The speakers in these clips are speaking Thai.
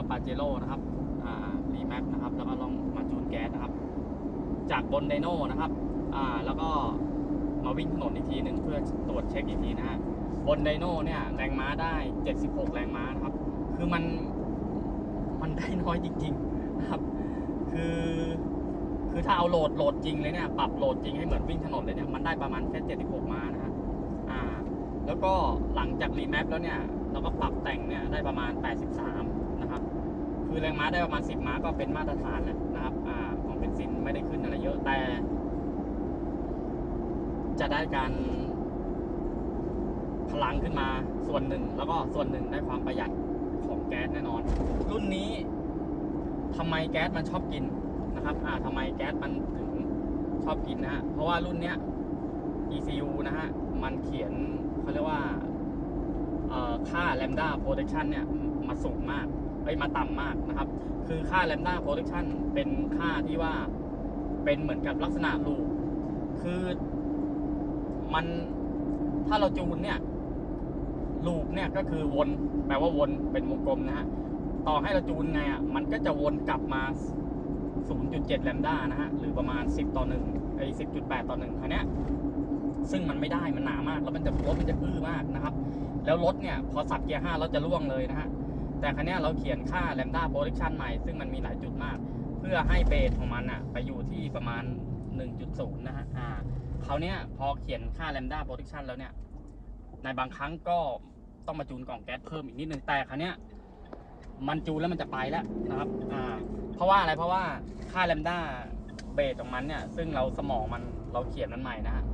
เอาปาเจโร่นะครับอ่ารีแมปนะครับ แล้วก็ลองมาจูนแก๊สนะครับ จากบนไดโน่นะครับอ่าแล้วก็มาวิ่งถนนอีกทีหนึ่งเพื่อตรวจเช็คอีกทีนะฮะบนไดโน่เนี่ยแรงม้าได้ 76 แรงม้านะครับ คือมันมันได้น้อยจริงๆนะครับ คือคือถ้าเอาโหลดโหลดจริงเลยเนี่ยปรับโหลดจริงให้เหมือนวิ่งถนนเลยเนี่ยมันได้ประมาณแค่ 76 ม้านะฮะอ่าแล้วก็หลังจากรีแมปแล้วเนี่ยเราก็ปรับแต่งเนี่ยได้ประมาณ 83 คือแรงม้าได้ประมาณ 10 ม้าก็เป็นมาตรฐานแล้วนะครับอ่าของเบนซินไม่ได้ขึ้นอะไรเยอะแต่ จะได้การพลังขึ้นมาส่วนหนึ่ง แล้วก็ส่วนหนึ่งได้ความประหยัดของแก๊สแน่นอน รุ่นนี้ทำไมแก๊สมันชอบกินนะครับ อ่าทำไมแก๊สมันถึงชอบกินนะฮะ เพราะว่ารุ่นเนี้ย ECU นะฮะ มันเขียนเขาเรียกว่า ค่า lambda protection เนี่ย มาสูงมาก เอ้มาต่ำมากนะครับ คือค่า lambda protection เป็นค่าที่ว่าเป็นเหมือนกับลักษณะลูปคือมันถ้าเราจูนเนี่ยลูปเนี่ยก็คือวนแปลว่าวนเป็นวงกลมนะฮะต่อให้เราจูนไงอะมันก็จะวนกลับมา 0.7 แลมด้านะฮะหรือประมาณ 10 ต่อ1ไอ้10.8 ต่อ1คันเนี้ยซึ่งมันไม่ได้มันหนามาก แล้วมันจะรถมันจะอื้อมากนะครับ แล้วรถเนี่ย พอสับเกียร์5เราจะล่วงเลยนะฮะ แต่คันนี้เราเขียนค่า lambda protection ใหม่ ซึ่งมันมีหลายจุดมาก เพื่อให้เบสของมันอะไปอยู่ที่ประมาณ 1.0 นะฮะอ่าคราเนี้ยพอเขียนค่า lambda protection แล้วเนี่ย ในบางครั้งก็ต้องมาจูนกล่องแก๊สเพิ่มอีกนิดนึงแต่คราวเนี้ยมันจูนแล้วมันจะไปแล้วนะครับอ่าเพราะว่าอะไรเพราะว่าค่า lambda เบสของมันเนี่ย ซึ่งเราสมองมันเราเขียนมันใหม่นะฮะ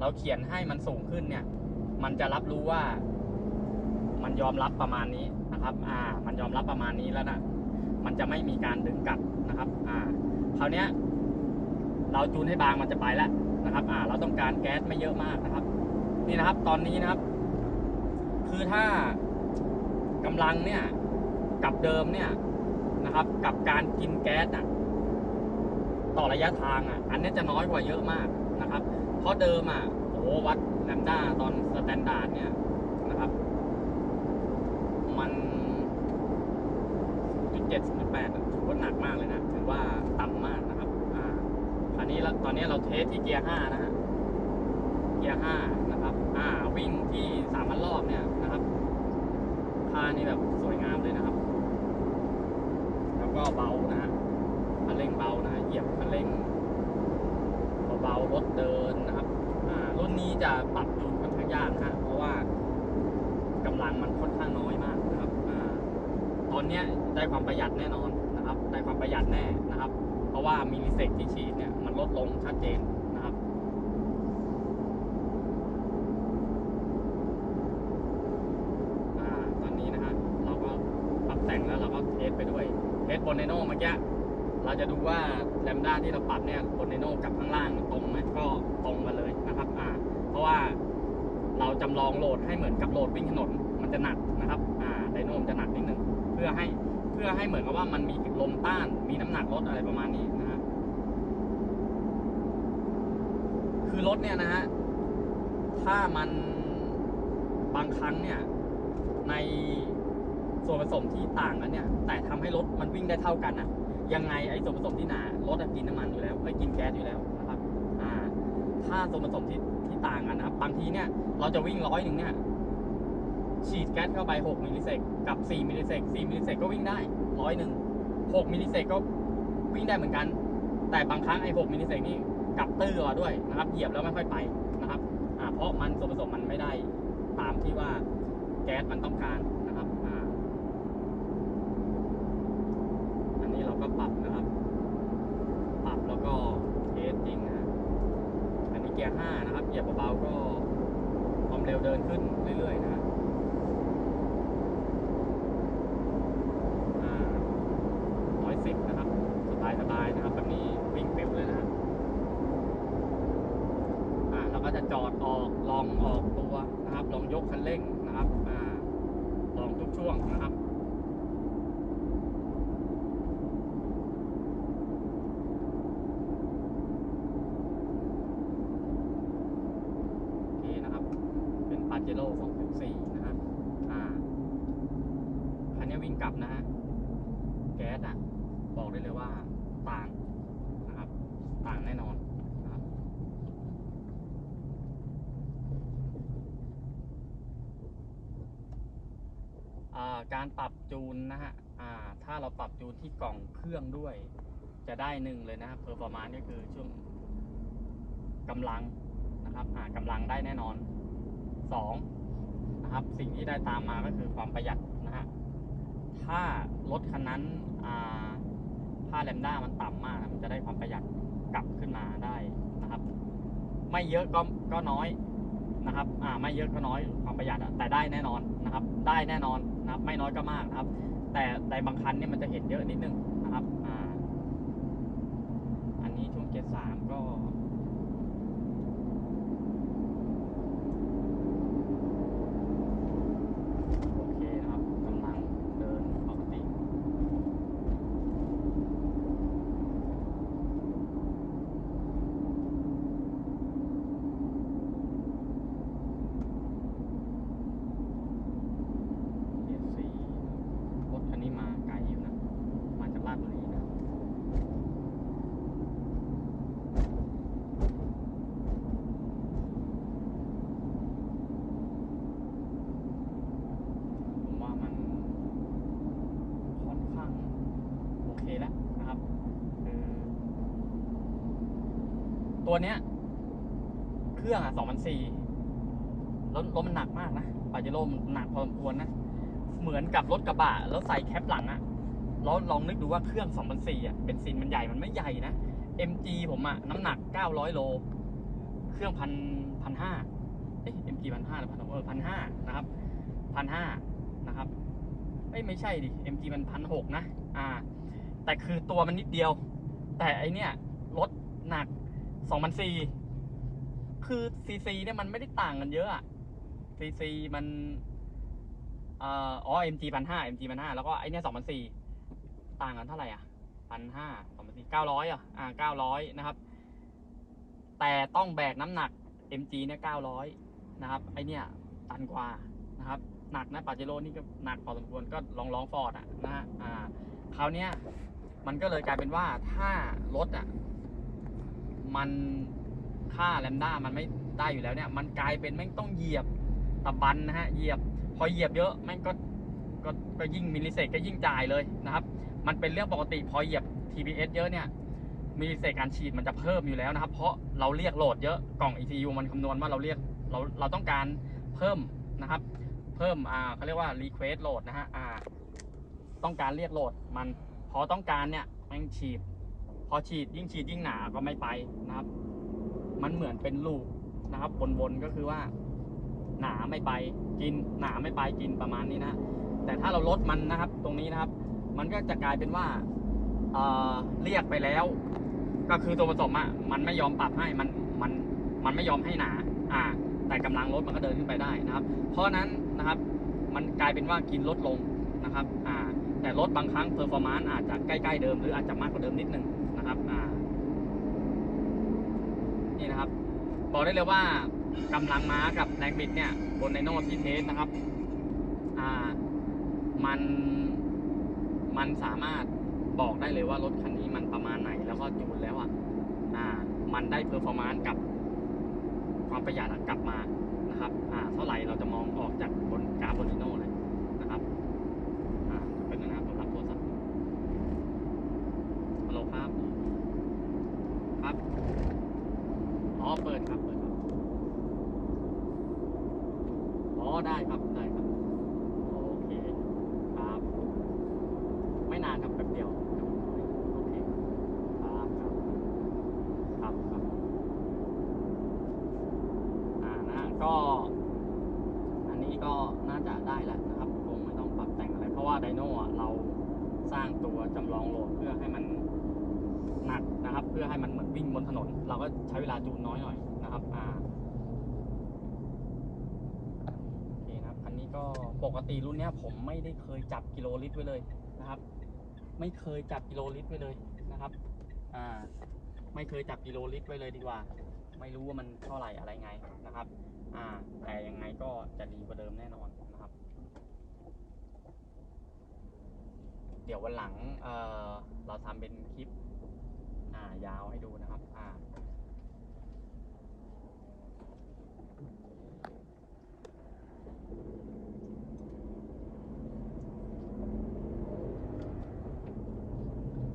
เราเขียนให้มันสูงขึ้นเนี่ย มันจะรับรู้ว่า มันยอมรับประมาณนี้ นะครับ อ่า มันยอมรับประมาณนี้แล้วนะ มันจะไม่มีการดึงกลับนะครับ อ่า คราวนี้เราจูนให้บางมันจะไปแล้วนะครับ อ่า เราต้องการแก๊สไม่เยอะมากนะครับ นี่นะครับ ตอนนี้นะครับ คือถ้ากำลังเนี่ย กับเดิมเนี่ยนะครับ กับการกินแก๊สอะ ต่อระยะทางอะ อันนี้จะน้อยกว่าเยอะมากนะครับ เพราะเดิมอะ โอ้วัดแลมด้าตอนสแตนดาร์ดเนี่ยนะครับ มัน จุดเจ็ดจุดแปดถือว่าหนักมากเลยนะ ถือว่าต่ำมากนะครับ อ่าคราวนี้ตอนนี้เราเทสที่เกียร์ห้านะฮะ เกียร์ห้านะครับ อ่า วิ่งที่สามพันรอบเนี่ยนะครับค่านี่แบบสวยงามเลยนะครับ แล้วก็เบานะฮะคันเร่งเบานะ เหยียบคันเร่งเบาๆรถเดินนะครับ อ่า รุ่นนี้จะปรับจูนค่อนข้างยากนะฮะเพราะว่ากำลังมันค่อนข้างน้อยมาก ตอนเนี้ยได้ความประหยัดแน่นอนนะครับ ได้ความประหยัดแน่นะครับ เพราะว่ามิลิเซกที่ฉีดเนี่ยมันลดลงชัดเจนนะครับอตอนนี้นะฮะเราก็ปรับแต่งแล้วเราก็เทสไปด้วยเทสบนไดโน่เมื่อกี้เราจะดูว่าแลมด้าที่เราปรับเนี่ยบนไดโน่กับข้างล่างตรงไหมก็ตรงกันเลยนะครับอ่าเพราะว่าเราจำลองโหลดให้เหมือนกับโหลดวิ่งถนนมันจะหนักนะครับ อ่าไดโน่มันจะหนักนิดนึง เพื่อให้เพื่อให้เหมือนกับว่ามันมีลมต้าน มีน้ำหนักรถอะไรประมาณนี้นะฮะคือรถเนี่ยนะฮะถ้ามันบางครั้งเนี่ย ในส่วนผสมที่ต่างกันเนี่ย แต่ทำให้รถมันวิ่งได้เท่ากันอะยังไงไอ้ส่วนผสมที่หนารถอะกินน้ำมันอยู่แล้วไอ้กินแก๊สอยู่แล้วนะครับ อ่า ถ้าส่วนผสมที่ที่ต่างกันนะครับบางทีเนี่ย เราจะวิ่งร้อยหนึ่งเนี่ย ฉีดแก๊สเข้าไป 6 มิลลิเซกกับ 4 มิลลิเซก4มิลลิเซกก็วิ่งได้ร้อยหนึ่ง6มิลลิเซกก็วิ่งได้เหมือนกัน แต่บางครั้งไอ้6มิลลิเซกนี่กลับตื้อด้วยนะครับ เหยียบแล้วไม่ค่อยไปนะครับอ่าเพราะมันส่วนผสมมันไม่ได้ตามที่ว่าแก๊สมันต้องการนะครับอ,อันนี้เราก็ปรับนะครับ ปรับแล้วก็เทสจริงนะ อันนี้เกียร์ห้านะครับ เหยียบเบาๆก็ความเร็วเดินขึ้นเรื่อยๆนะฮะอ่าร้อยสิบนะครับ สบายๆนะครับ แบบนี้วิ่งเร็วเลยนะฮะอ่าเราก็จะจอดออกลองออกตัวนะครับ ลองยกคันเร่งนะครับ อ่า ลองทุกช่วงนะครับ โอเคนะครับ เป็นปาเจโร่2.4นะฮะอ่าคันนี้วิ่งกลับนะฮะ แก๊สอะ บอกได้เลยว่าต่างนะครับ ต่างแน่นอนนะครับอ่าการปรับจูนนะฮะอ่าถ้าเราปรับจูนที่กล่องเครื่องด้วย จะได้หนึ่งเลยนะครับเพอร์ฟอร์มานก็คือช่วงกำลังนะครับ อ่ากำลังได้แน่นอน สองนะครับสิ่งที่ได้ตามมาก็คือความประหยัดนะฮะถ้ารถคันนั้นอ่าค่าแลมด้ามันต่ำมากมันจะได้ความประหยัดกลับขึ้นมาได้นะครับ ไม่เยอะก็ก็น้อยนะครับอ่าไม่เยอะก็น้อยความประหยัดอะแต่ได้แน่นอนนะครับ ได้แน่นอนนะครับ ไม่น้อยก็มากนะครับ แต่ในบางคันเนี่ยมันจะเห็นเยอะนิดนึงนะครับอ่าอันนี้ช่วงเกียร์สามก็ โอเคนะครับกำลังเดินปกติ เกียร์สี่รถคันนี้มาไกลอยู่นะ มาจากลาดบุรีนะ ผมว่ามันค่อนข้างโอเคแล้วนะครับคือ ตัวเนี้ย เครื่องอะสองพันสี่รถรถมันหนักมากนะปาเจโร่มันหนักพอสมควรนะ เหมือนกับรถกระบะแล้วใส่แคปหลังอะแล้วลองนึกดูว่าเครื่อง2004อะเบนซินมันใหญ่มันไม่ใหญ่นะ MG ผมอะน้ำหนัก 900 โล เครื่องพันพันห้าเอ๊ะ MG พันห้าหรือพันเออพันห้านะครับพันห้านะครับเอ้ยไม่ใช่ดิ MG มันพันหกนะ อ่า แต่คือตัวมันนิดเดียว แต่ไอเนี้ยรถหนัก 2004คือซีซีเนี่ยมันไม่ได้ต่างกันเยอะอะซีซีมันเอ่ออ๋อ MG พันห้า MG พันห้าแล้วก็ไอเนี้ยสองพันสี่ต่างกันเท่าไหร่อะพันห้าสองพันสี่เก้าร้อยอะอ่าเก้าร้อยนะครับ แต่ต้องแบกน้ำหนัก MG เนี่ยเก้าร้อยนะครับ ไอเนี้ยตันกว่านะครับ หนักนะปาเจโร่นี่ก็หนักพอสมควรก็ลองลองฟอร์ดอะนะฮะอ่าคราวเนี้ยมันก็เลยกลายเป็นว่าถ้ารถอะ มันค่าแลมด้ามันไม่ได้อยู่แล้วเนี่ย มันกลายเป็นแม่งต้องเหยียบตะบันนะฮะ เหยียบ พอเหยียบเยอะแม่งก็ก็ก็ยิ่งมิลลิเซกก็ยิ่งจ่ายเลยนะครับ มันเป็นเรื่องปกติพอเหยียบ TPS เยอะเนี่ยมิลลิเซกการฉีดมันจะเพิ่มอยู่แล้วนะครับ เพราะเราเรียกโหลดเยอะกล่อง ECU มันคำนวณว่าเราเรียกเราเราต้องการเพิ่มนะครับ เพิ่มอ่าเขาเรียกว่า request load นะฮะอ่าต้องการเรียกโหลดมันพอต้องการเนี่ยแม่งฉีด พอฉีดยิ่งฉีดยิ่งหนาก็ไม่ไปนะครับ มันเหมือนเป็นลูกนะครับวนๆก็คือว่า หนาไม่ไปกิน หนาไม่ไปกินประมาณนี้นะแต่ถ้าเราลดมันนะครับ ตรงนี้นะครับ มันก็จะกลายเป็นว่าเเรียกไปแล้ว ก็คือตัวผสมอะมันไม่ยอมปรับให้มันมันมันไม่ยอมให้หนา อ่า แต่กำลังรถมันก็เดินขึ้นไปได้นะครับ เพราะฉะนั้นนะครับ มันกลายเป็นว่ากินลดลงนะครับ อ่า แต่รถบางครั้งเพอร์ฟอร์มานซ์อาจจะใกล้ๆเดิมหรืออาจจะมากกว่าเดิมนิดนึง นะครับอ่านี่นะครับ บอกได้เลยว่ากำลังม้ากับแรงบิดเนี่ย บนไนโนที่เทสนะครับ อ่า มัน มันสามารถบอกได้เลยว่ารถคันนี้มันประมาณไหน แล้วก็จูนแล้วอะ อ่า มันได้เพอร์ฟอร์มานซ์กับ ความประหยัดกลับมานะครับ อ่า เท่าไหร่เราจะมองออกจากบนกราฟบนไนโนเลยนะครับ อ่าเป็นนะครับผมรับโทรศัพท์ฮัลโหลครับครับ อ๋อ เปิดครับเปิดครับอ๋อได้ครับได้ครับ โอเคครับ ไม่นานครับแป๊บเดียวโอเคครับครับครับครับอ่านะก็ อันนี้ก็น่าจะได้แล้วนะครับคงไม่ต้องปรับแต่งอะไร เพราะว่าไดโน่เราสร้างตัวจำลองโหลดเพื่อให้มัน หนักนะครับ เพื่อให้มันเหมือนวิ่งบนถนน เราก็ใช้เวลาจูนน้อยหน่อยนะครับอ่าโอเคนะครับคันนี้ก็ปกติรุ่นเนี้ยผมไม่ได้เคยจับกิโลลิตรไว้เลยนะครับ ไม่เคยจับกิโลลิตรไว้เลยนะครับอ่าไม่เคยจับกิโลลิตรไว้เลยดีกว่า ไม่รู้ว่ามันเท่าไหร่อะไรไงนะครับอ่าแต่ยังไงก็จะดีกว่าเดิมแน่นอนนะครับ เดี๋ยววันหลังเออเราทำเป็นคลิปายาวให้ดูนะครับ อ่า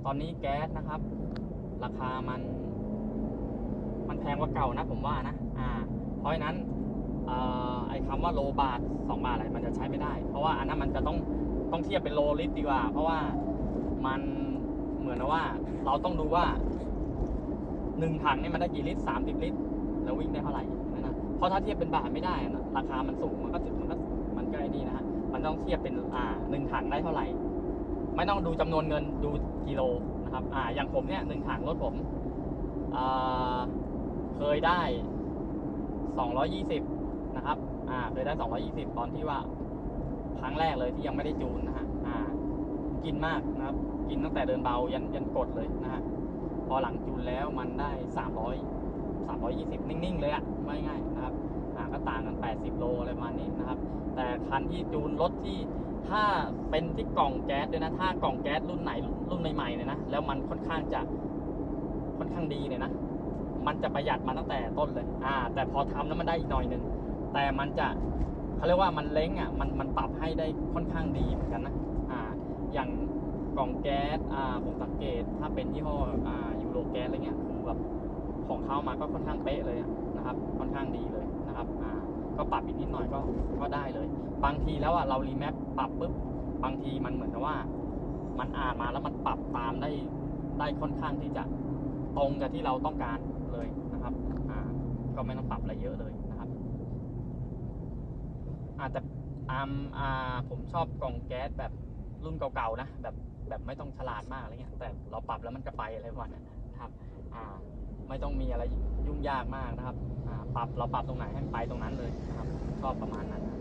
ตอนนี้แก๊สนะครับ ราคามัน มันแพงกว่าเก่านะผมว่านะ อ่า เพราะฉะนั้นออไอ้คำว่าโลบาทสองบาทอะไรมันจะใช้ไม่ได้ เพราะว่าอันนั้นมันจะต้องต้องเทียบเป็นโลลิตรดีกว่า เพราะว่ามัน มือนว่า เราต้องดูว่าหนึ่งถังนี่มันได้กี่ลิตรสามสิบลิตร แล้ววิ่งได้เท่าไหร่นะนะเพราะถ้าเทียบเป็นบาทไม่ได้นะราคามันสูงมันก็มันก็มันก็ไอ้นี่นะฮะมันต้องเทียบเป็นอ่าหนึ่งถังได้เท่าไหร่ ไม่ต้องดูจำนวนเงินดูกิโลนะครับ อ่าอย่างผมเนี่ยหนึ่งถังรถผมอ่าเคยได้220นะครับ อ่าเคยได้220ตอนที่ว่าครั้งแรกเลยที่ยังไม่ได้จูนนะฮะอ่า กินมากนะครับ กินตั้งแต่เดินเบายันยันกดเลยนะฮะพอหลังจูนแล้วมันได้ 300 320 นิ่งๆ เลยอะไม่ง่ายนะครับอ่าก็ต่างกัน 80 โลอะไรประมาณนี้นะครับ แต่คันที่จูนรถที่ถ้าเป็นที่กล่องแก๊สด้วยนะถ้ากล่องแก๊สรุ่นไหนรุ่นใหม่ๆเนี่ยนะแล้วมันค่อนข้างจะค่อนข้างดีเนี่ยนะมันจะประหยัดมาตั้งแต่ต้นเลย อ่า แต่พอทำแล้วมันได้อีกหน่อยหนึ่งแต่มันจะเขาเรียกว่ามันเล้งอะมันมันปรับให้ได้ค่อนข้างดีเหมือนกันนะ อย่างกล่องแก๊สอ่าผมสังเกตถ้าเป็นยี่ห้ออ่ายูโรแก๊สอะไรเงี้ยคือแบบของเขามาก็ค่อนข้างเป๊ะเลยนะครับ ค่อนข้างดีเลยนะครับอ่าก็ปรับอีกนิดหน่อยก็ก็ได้เลย บางทีแล้วอะเรารีแมปปรับปุ๊บบางทีมันเหมือนกับว่า มันอ่านมาแล้วมันปรับตามได้ได้ค่อนข้างที่จะตรงกับที่เราต้องการเลยนะครับอ่าก็ไม่ต้องปรับอะไรเยอะเลยนะครับอาจจะตามอ่าผมชอบกล่องแก๊สแบบ รุ่นเก่าๆนะแบบแบบไม่ต้องฉลาดมากอะไรเงี้ยแต่เราปรับแล้วมันก็ไปอะไรประมาณนั้นนะครับอ่าไม่ต้องมีอะไรยุ่งยากมากนะครับอ่าปรับเราปรับตรงไหนให้มันไปตรงนั้นเลยนะครับชอบประมาณนั้นนะ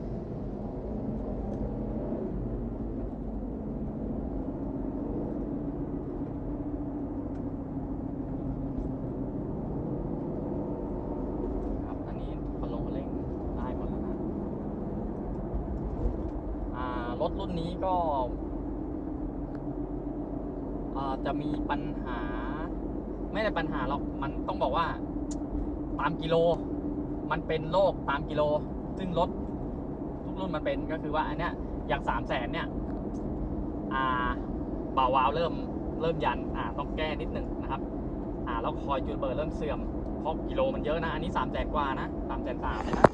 ครับอันนี้พอลงพอเร่งได้หมดแล้วนะ อ่ารถรุ่นนี้ก็อ่า จะมีปัญหา ไม่ได้ปัญหาหรอกมันต้องบอกว่า ตามกิโล มันเป็นโรคตามกิโล ซึ่งรถทุกรุ่นมันเป็นก็คือว่าอันเนี้ยอย่างสามแสนเนี่ยอ่าเบาวาวเริ่มเริ่มยันอ่าต้องแก้นิดหนึ่งนะครับ อ่าแล้วคอยจุดเบิดเริ่มเสื่อมเพราะกิโลมันเยอะนะ อันนี้สามแสนกว่านะสามแสนสามเลยนะ